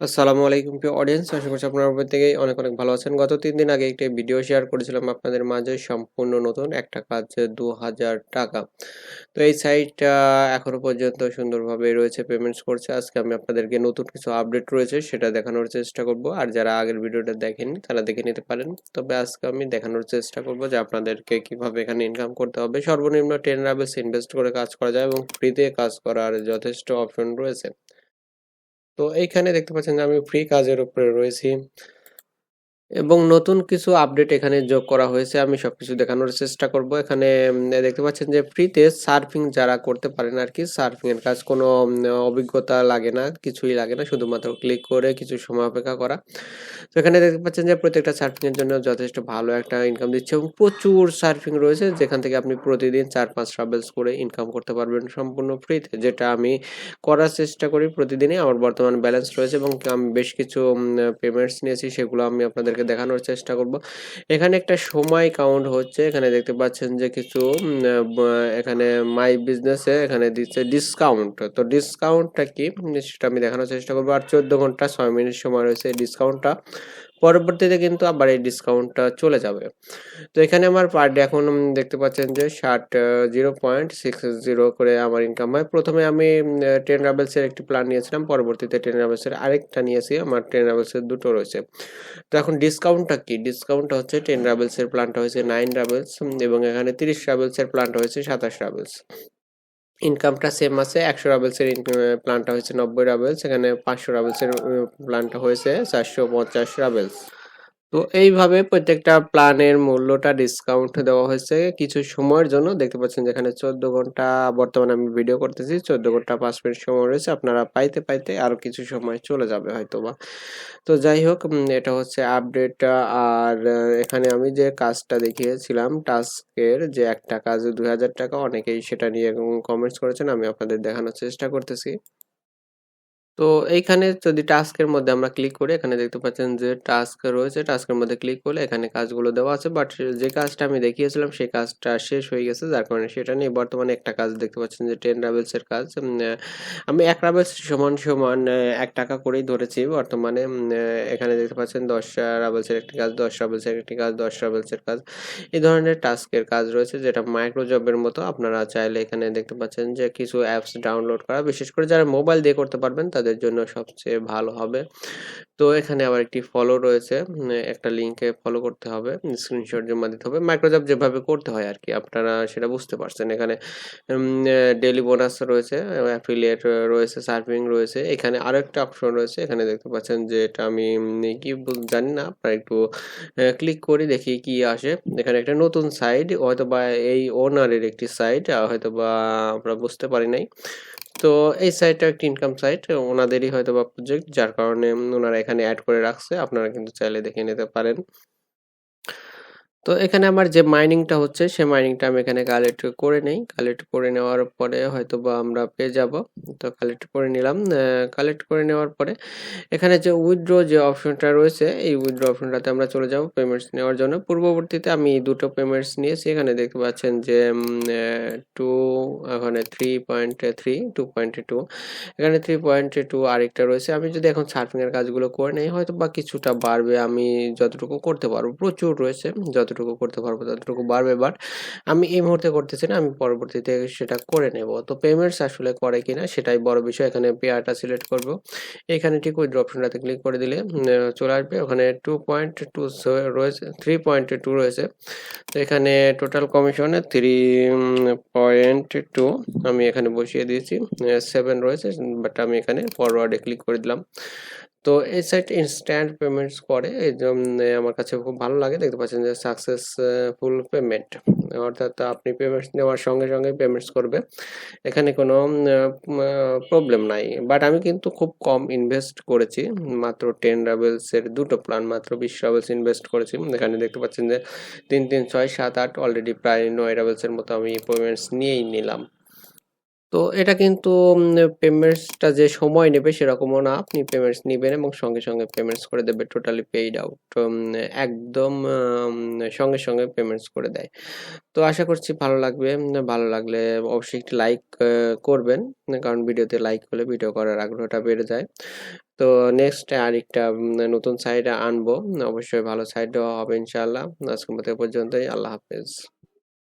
আসসালামু আলাইকুম প্রিয় অডিয়েন্স আশা করছি আপনারা প্রত্যেকেই অনেক অনেক ভালো আছেন। গত তিন দিন আগে একটি ভিডিও শেয়ার করেছিলাম আপনাদের মাঝে সম্পূর্ণ নতুন একটা কাজ দু হাজার টাকা। তো এই সাইটটা এখনও পর্যন্ত সুন্দরভাবে রয়েছে পেমেন্টস করছে। আজকে আমি আপনাদেরকে নতুন কিছু আপডেট রয়েছে, সেটা দেখানোর চেষ্টা করব। আর যারা আগের ভিডিওটা দেখেনি তারা দেখে নিতে পারেন। তবে আজকে আমি দেখানোর চেষ্টা করব যে আপনাদেরকে কীভাবে এখানে ইনকাম করতে হবে। সর্বনিম্ন টেন রাবেলস ইনভেস্ট করে কাজ করা যায় এবং ফ্রিতে কাজ করার যথেষ্ট অপশন রয়েছে। তো এইখানে দেখতে পাচ্ছেন যে আমি ফ্রি কাজের উপরে রয়েছি। এবং নতুন কিছু আপডেট এখানে যোগ করা হয়েছে। আমি সবকিছু দেখানোর চেষ্টা করব। এখানে দেখতে পাচ্ছেন যে ফ্রিতে সার্ফিং যারা করতে পারেন আর কি সার্ফিং এর কাজ কোনো অভিজ্ঞতা লাগে না, কিছুই লাগে না, শুধুমাত্র ক্লিক করে কিছু সময় অপেক্ষা করা। তো এখানে দেখতে পাচ্ছেন যে প্রত্যেকটা সার্ফিং এর জন্য যথেষ্ট ভালো একটা ইনকাম দিচ্ছে এবং প্রচুর সার্ফিং রয়েছে, যেখান থেকে আপনি প্রতিদিন চার পাঁচ ট্রাভেলস করে ইনকাম করতে পারবেন সম্পূর্ণ ফ্রিতে যেটা আমি করার চেষ্টা করি প্রতিদিনই। আমার বর্তমান ব্যালেন্স রয়েছে এবং আমি বেশ কিছু পেমেন্টস নিয়েছি, সেগুলো আমি আপনাদেরকে দেখানোর চেষ্টা করব। এখানে একটা সময় কাউন্ট হচ্ছে। এখানে দেখতে পাচ্ছেন যে কিছু এখানে মাই বিজনেসে এখানে দিচ্ছে ডিসকাউন্ট তো ডিসকাউন্টটা কি? সেটা আমি দেখানোর চেষ্টা করব। আর চোদ্দ ঘণ্টা ছয় মিনিট সময় রয়েছে ডিসকাউন্টটা পরবর্তীতে কিন্তু আবার এই ডিসকাউন্টটা চলে যাবে। তো এখানে আমার পার ডে এখন দেখতে পাচ্ছেন যে ষাট জিরো পয়েন্ট সিক্স জিরো করে আমার ইনকাম হয়। প্রথমে আমি টেন রাবেলসের একটি প্ল্যান নিয়েছিলাম, পরবর্তীতে টেন রাবেলসের আরেকটা নিয়েছি, আমার টেন রাবেলসের দুটো রয়েছে। তো এখন ডিসকাউন্টটা কি? ডিসকাউন্টটা হচ্ছে টেন রাবেলসের প্ল্যানটা হয়েছে নাইন রাবেলস এবং এখানে তিরিশ রাবেলসের প্ল্যানটা হয়েছে সাতাশ রাবেলস ইনকামটা সেম আছে। একশো রাবেলসের প্ল্যানটা হয়েছে নব্বই রাবেলস এখানে পাঁচশো রাবেলসের প্ল্যানটা হয়েছে চারশো পঞ্চাশ রাবেলস তো এইভাবে প্রত্যেকটা প্ল্যানের মূল্যটা ডিসকাউন্ট দেওয়া হয়েছে কিছু সময়ের জন্য। দেখতে পাচ্ছেন যেখানে চোদ্দ ঘণ্টা বর্তমানে আমি ভিডিও করতেছি চোদ্দ ঘণ্টা পাঁচ মিনিট সময় রয়েছে। আপনারা পাইতে পাইতে আরও কিছু সময় চলে যাবে হয়তোবা। তো যাই হোক এটা হচ্ছে আপডেট আর এখানে আমি যে কাজটা দেখিয়েছিলাম টাস্কের যে একটা কাজ দুই হাজার টাকা অনেকেই সেটা নিয়ে কমেন্টস করেছেন আমি আপনাদের দেখানোর চেষ্টা করতেছি। তো এইখানে যদি টাস্কের মধ্যে আমরা ক্লিক করি, এখানে দেখতে পাচ্ছেন যে টাস্ক রয়েছে, টাস্কের মধ্যে ক্লিক করলে এখানে কাজগুলো দেওয়া আছে। বাট যে কাজটা আমি দেখিয়েছিলাম, সেই কাজটা শেষ হয়ে গেছে, যার কারণে সেটা নিয়ে বর্তমানে একটা কাজ দেখতে পাচ্ছেন যে টেন রাবেলস এর কাজ। আমি এক রাবেলস সমান সমান এক টাকা করেই ধরেছি বর্তমানে। এখানে দেখতে পাচ্ছেন দশ রাবেলস এর একটি কাজ, দশ রাবেলস এর একটি কাজ, দশ রাবেলস এর কাজ। এই ধরনের টাস্কের কাজ রয়েছে, যেটা মাইক্রো জবের মতো। আপনারা চাইলে এখানে দেখতে পাচ্ছেন যে কিছু অ্যাপস ডাউনলোড করা। বিশেষ করে যারা মোবাইল দিয়ে করতে পারবেন, তাদের জন্য সবচেয়ে ভালো হবে। তো এখানে আবার একটি ফলো রয়েছে একটা লিঙ্কে ফলো করতে হবে স্ক্রিনশট জমা দিতে হবে। মাইক্রোজব যেভাবে করতে হয় আর কি, আপনারা সেটা বুঝতে পারছেন। এখানে ডেলি বোনাস রয়েছে অ্যাফিলিয়েট রয়েছে সার্ভিং রয়েছে, এখানে আরও একটা অপশন রয়েছে, এখানে দেখতে পাচ্ছেন যে এটা আমি কি জানি না, আপনারা একটু ক্লিক করি, দেখি কি আসে। এখানে একটা নতুন সাইট হয়তো বা এই ওনারের একটি সাইট হয়তো বা আমরা বুঝতে পারি নাই। তো এই সাইটটা একটা ইনকাম সাইট ওনাদেরই হয়তো বা প্রজেক্ট যার কারণে ওনারা এখানে অ্যাড করে রাখছে। আপনারা কিন্তু চাইলে দেখে নিতে পারেন। তো এখানে আমার যে মাইনিংটা হচ্ছে সেই মাইনিংটা আমি এখানে কালেক্ট করে নেই। কালেক্ট করে নেওয়ার পরে হয়তো বা আমরা পেয়ে যাব। তো কালেক্ট করে নিলাম। কালেক্ট করে নেওয়ার পরে এখানে যে উইথড্র যে অপশনটা রয়েছে, এই উইথড্র অপশনটাতে আমরা চলে যাব পেমেন্টস নেওয়ার জন্য। পূর্ববর্তীতে আমি দুটো পেমেন্টস নিয়েছি। এখানে দেখতে পাচ্ছেন যে টু এখানে three point three two point two এখানে থ্রি পয়েন্ট টু আরেকটা রয়েছে। আমি যদি এখন সার্ফিংয়ের কাজগুলো করে নেই হয়তো বা কিছুটা বাড়বে। আমি যতটুকু করতে পারব। প্রচুর রয়েছে। যতটুকু করতে পারব, ততটুকু বাড়বে বাট আমি এই মুহূর্তে করতেছি না, আমি পরবর্তীতে সেটা করে নেব। তো পেমেন্টস আসলে করে কিনা সেটাই বড় বিষয়, এখানে পেয়ারটা সিলেক্ট করব। এখানে ঠিক ওই অপশনটাতে ক্লিক করে দিলে চলে আসবে। ওখানে টু পয়েন্ট টু রয়েছে থ্রি পয়েন্ট টু রয়েছে। তো এখানে টোটাল কমিশনে থ্রি পয়েন্ট টু আমি এখানে বসিয়ে দিয়েছি সেভেন রয়েছে বাট আমি এখানে ফরওয়ার্ডে ক্লিক করে দিলাম। তো এই সাইট ইনস্ট্যান্ট পেমেন্টস করে, এই জন্য আমার কাছে খুব ভালো লাগে। দেখতে পাচ্ছেন যে সাকসেসফুল পেমেন্ট অর্থাৎ আপনি পেমেন্টস নেওয়ার সঙ্গে সঙ্গে পেমেন্টস করবে। এখানে কোনো প্রবলেম নাই। বাট আমি কিন্তু খুব কম ইনভেস্ট করেছি। মাত্র টেন রাবেলসের দুটো প্ল্যান মাত্র বিশ রাবেলস ইনভেস্ট করেছি। এখানে দেখতে পাচ্ছেন যে তিন তিন, ছয়, সাত, আট অলরেডি প্রায় নয় রাবেলসের মতো আমি পেমেন্টস নিয়েই নিলাম। তো এটা কিন্তু পেমেন্টসটা যে সময় নেবে সেরকমও না। আপনি পেমেন্টস নেবেন এবং সঙ্গে সঙ্গে পেমেন্টস করে দেবে টোটালি পেইড আউট একদম সঙ্গে সঙ্গে পেমেন্টস করে দেয়। তো আশা করছি ভালো লাগবে, ভালো লাগলে অবশ্যই একটি লাইক করবেন, কারণ ভিডিওতে লাইক হলে ভিডিও করার আগ্রহটা বেড়ে যায়। তো নেক্সট আরেকটা নতুন সাইট আনব। অবশ্যই ভালো সাইট হবে ইনশাআল্লাহ। আজকের মতো পর্যন্তই। আল্লাহ হাফেজ।